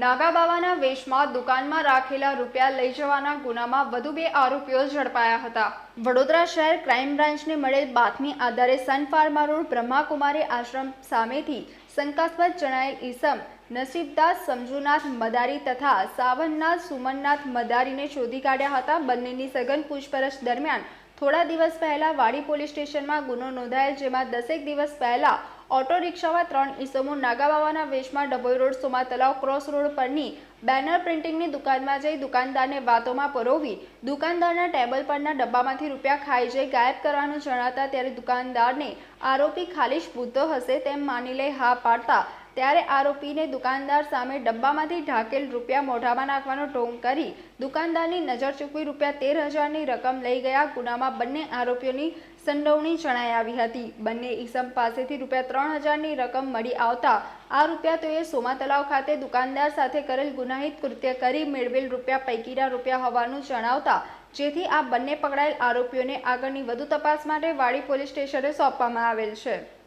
નાગાબાવાના વેશમાં દુકાનમાં રાખેલા રૂપિયા લઈ જવાના ગુનામાં વધુ બે આરોપીઓ ઝડપાયા હતા. વડોદરા શહેર ક્રાઇમ બ્રાન્ચને મળેલ બાતમી આધારે Sun Pharma road Brahmakumari ashram સામેથી શંકાસ્પદ જણાયેલ ઈસમ, નસીબદાસ સમજુનાથ મદારી તથા સાવનનાથ સુમનનાથ મદારીને શોધી કાઢ્યા હતા. બંનેની સઘન પૂછપરછ દરમિયાન થોડા દિવસ પહેલા વાડી પોલીસ સ્ટેશનમાં ગુનો નોંધાયેલ, જેમાં દસેક દિવસ પહેલા ઓટો રિક્ષામાં ત્રણ ઈસમો નાગાબાવાના વેશમાં Dabhoi road Soma Talav cross road પરની બેનર પ્રિન્ટિંગની દુકાનમાં જઈ દુકાનદારને વાતોમાં પરોવી દુકાનદારના ટેબલ પરના ડબ્બામાંથી રૂપિયા ખાઈ જઈ ગાયબ કરવાનું જણાતા ત્યારે દુકાનદારને આરોપી ખાલીશ બુદ્ધો હશે તેમ માની લઈ હા પાડતા ત્યારે આરોપીને દુકાનદાર સામે ડબ્બામાંથી ઢાંકેલ રૂપિયા મોઢામાં નાખવાનો ઢોંગ કરી દુકાનદારની નજર ચૂકવી રૂપિયા તેર હજારની રકમ લઈ ગયા. ગુનામાં બંને આરોપીઓની સંડોવણી જણાઈ આવી હતી. બંને ઈસમ પાસેથી રૂપિયા ત્રણ હજારની રકમ મળી આવતા આ રૂપિયા તેઓએ સોમા તલાવ ખાતે દુકાનદાર સાથે કરેલ ગુનાહિત કૃત્ય કરી મેળવેલ રૂપિયા પૈકીના રૂપિયા હોવાનું જણાવતા, જેથી આ બંને પકડાયેલ આરોપીઓને આગળની વધુ તપાસ માટે વાડી પોલીસ સ્ટેશને સોંપવામાં આવેલ છે.